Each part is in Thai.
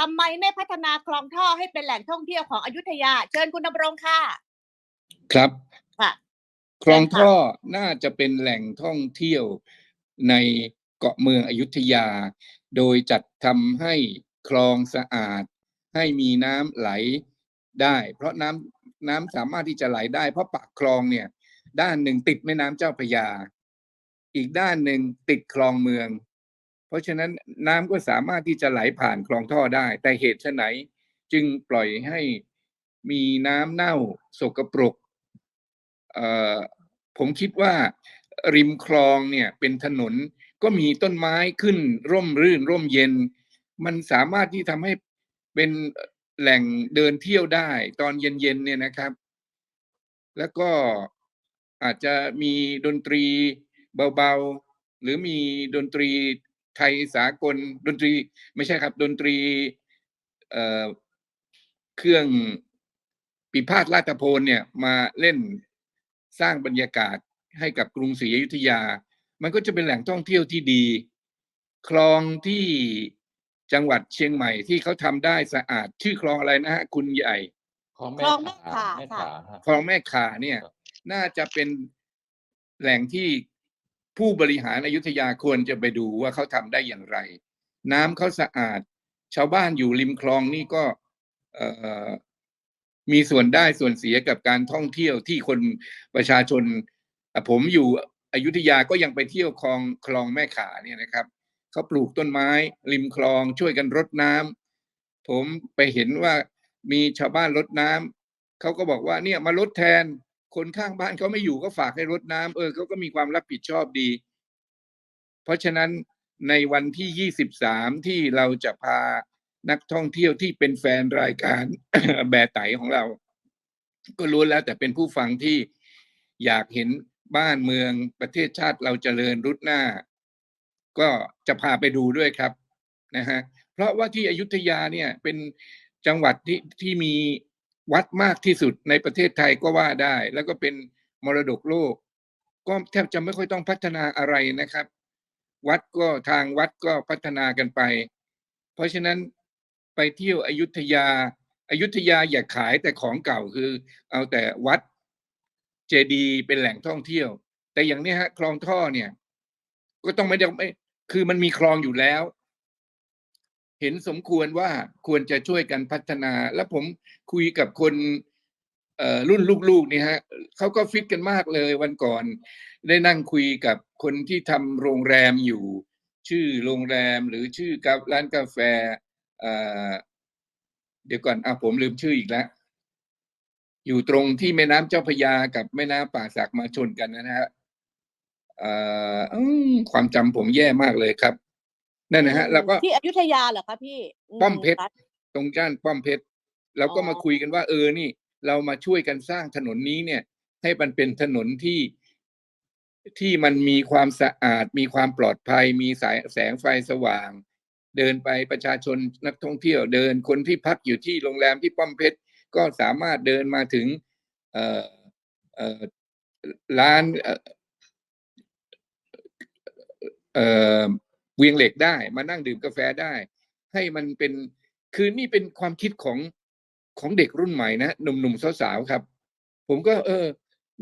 ทำไมไม่พัฒนาคลองท่อให้เป็นแหล่งท่องเที่ยวของอยุธยา เชิญคุณดำรงค่ะ ครับค่ะคลองเชิญค่ะท่อน่าจะเป็นแหล่งท่องเที่ยวในเกาะเมืองอยุธยา โดยจัดทำให้คลองสะอาด ให้มีน้ำไหลได้ เพราะน้ำน้ำสามารถที่จะไหลได้ เพราะปากคลองเนี่ย ด้านหนึ่งติดแม่น้ำเจ้าพระยา อีกด้านหนึ่งติดคลองเมือง เพราะฉะนั้นน้ำก็สามารถที่จะไหลผ่านคลองท่อได้ แต่เหตุไฉนจึงปล่อยให้มีน้ำเน่าสกปรกผมคิดว่าริมคลองเนี่ยเป็นถนนก็มีต้นไม้ขึ้นร่มรื่นร่มเย็น มันสามารถที่ทำให้เป็นแหล่งเดินเที่ยวได้ ตอนเย็นๆเนี่ยนะครับ แล้วก็อาจจะมีดนตรีเบาๆ หรือมีดนตรี ไทยสากลดนตรี ไม่ใช่ครับ ดนตรีเอ่อเครื่องปีพาทราชโพนเนี่ยมาเล่นสร้างบรรยากาศให้กับกรุงศรีอยุธยา มันก็จะเป็นแหล่งท่องเที่ยวที่ดี คลองที่จังหวัดเชียงใหม่ที่เขาทำได้สะอาด ชื่อคลองอะไรนะฮะคุณใหญ่คลองคลองแม่แม่ขาแม่ค่ะขาฮะคลองแม่ขาเนี่ยครับน่าจะเป็นแหล่งที่ ผู้บริหารอยุธยาควรจะไปดูว่าเขาทำได้อย่างไร น้ำเขาสะอาด ชาวบ้านอยู่ริมคลองนี่ก็มีส่วนได้ส่วนเสียกับการท่องเที่ยวที่คนประชาชน ผมอยู่อยุธยาก็ยังไปเที่ยวคลองคลองแม่ขาเนี่ยนะครับเขาปลูกต้นไม้ ริมคลองช่วยกันรดน้ำผมไปเห็นว่ามีชาวบ้านรดน้ำเขาก็บอกว่าเนี่ยมาลดแทน คนข้างบ้านเขาไม่อยู่ก็ฝากให้รดน้ำเออเขาก็มีความรับผิดชอบดี เพราะฉะนั้นในวันที่ 23 ที่เราจะพานักท่องเที่ยวที่เป็นแฟนรายการแบไตของเรา ก็รู้แล้วแต่เป็นผู้ฟังที่อยากเห็นบ้านเมืองประเทศชาติเราเจริญรุดหน้า ก็จะพาไปดูด้วยครับนะฮะเพราะว่าที่อยุธยาเนี่ยเป็นจังหวัดที่ที่มี วัดมากที่สุดในประเทศไทยก็ว่าได้ แล้วก็เป็นมรดกโลก ก็แทบจะไม่ค่อยต้องพัฒนาอะไรนะครับ วัดก็ทางวัดก็พัฒนากันไป เพราะฉะนั้นไปเที่ยวอยุธยาอายุธยาอย่าขายแต่ของเก่าคือ เอาแต่วัดเจดีย์เป็นแหล่งท่องเที่ยว แต่อย่างนี้ฮะ คลองท่อเนี่ย ก็ต้องไม่ได้ไม่คือมันมีคลองอยู่แล้ว เห็นสมควรว่าควรจะช่วยกันพัฒนา แล้วผมคุยกับคนรุ่นลูกๆนี่ฮะเขาก็ฟิตกันมากเลยวันก่อน ได้นั่งคุยกับคนที่ทำโรงแรมอยู่ ชื่อโรงแรมหรือชื่อกับร้านกาแฟเดี๋ยวก่อนอะผมลืมชื่ออีกแล้วอยู่ตรงที่แม่น้ำเจ้าพยากับแม่น้ำป่าสักมาชนกันนะฮะความจำผมแย่มากเลยครับ นั่นนะฮะแล้วก็ที่อยุธยาเหรอคะพี่ป้อมเพชรรัฐตรงจ้านป้อมเพชรเราก็อ๋อมาคุยกันว่า เออนี่ เรามาช่วยกันสร้างถนนนี้เนี่ย ให้มันเป็นถนนที่ที่มันมีความสะอาด มีความปลอดภัย มีสายแสงไฟสว่าง เดินไปประชาชนนักท่องเที่ยวเดินคนที่พักอยู่ที่โรงแรมที่ป้อมเพชรก็สามารถเดินมาถึงเอ่อเอ่อร้าน เวียงเหล็กได้ มานั่งดื่มกาแฟได้ ให้มันเป็นคือนี่เป็นความคิดของของเด็กรุ่นใหม่นะหนุ่มๆสาวๆครับ ผมก็เออ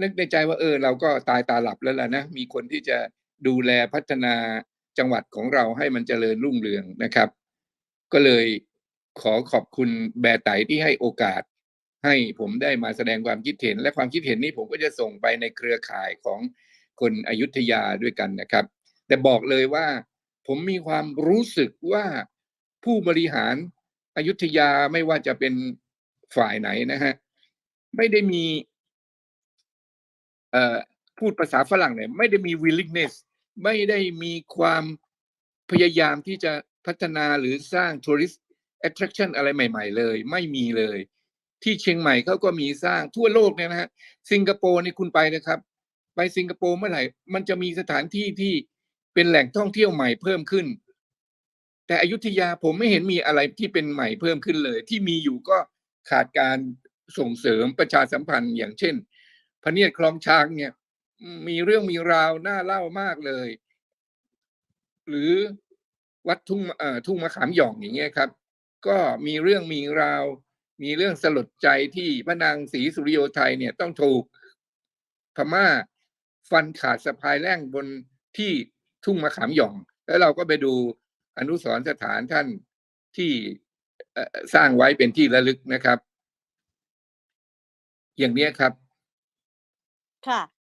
นึกในใจว่าเออ เราก็ตายตาหลับแล้วล่ะนะ มีคนที่จะดูแลพัฒนาจังหวัดของเราให้มันเจริญรุ่งเรืองนะครับ ก็เลยขอขอบคุณแบร์ไตที่ให้โอกาส ให้ผมได้มาแสดงความคิดเห็น และความคิดเห็นนี้ผมก็จะส่งไปในเครือข่ายของคนอยุธยาด้วยกันนะครับ แต่บอกเลยว่า ผมมีความรู้สึกว่าผู้บริหารอายุธยาไม่ว่าจะเป็นฝ่ายไหนนะฮะไม่ได้มีพูดภาษาฝรั่งเนี่ยไม่ได้มี willingness ไม่ได้มีความพยายามที่จะพัฒนาหรือสร้าง tourist attraction อะไรใหม่ ๆ เลย ไม่มีเลย ที่เชียงใหม่เขาก็มีสร้างทั่วโลกเนี่ยนะฮะสิงคโปร์นี่คุณไปนะครับ ไปสิงคโปร์เมื่อไหร่ มันจะมีสถานที่ที่ เป็นแหล่งท่องเที่ยวใหม่เพิ่มขึ้น แต่อยุธยาผมไม่เห็นมีอะไรที่เป็นใหม่เพิ่มขึ้นเลย ที่มีอยู่ก็ขาดการส่งเสริมประชาสัมพันธ์อย่างเช่นพระเนียดคลองช้างเนี่ย มีเรื่องมีราวน่าเล่ามากเลย หรือวัดทุ่งทุ่งมะขามหย่องอย่างเงี้ยครับ ก็มีเรื่องมีราว มีเรื่องสลดใจที่พระนางศรีสุริโยไทยเนี่ยต้องถูกพม่าฟันขาดสะพายแร่งบนที่ ทุ่งมะขามหย่อง แล้วเราก็ไปดูอนุสรณ์สถานท่านที่สร้างไว้เป็นที่ระลึกนะครับ อย่างเนี้ยครับ ค่ะ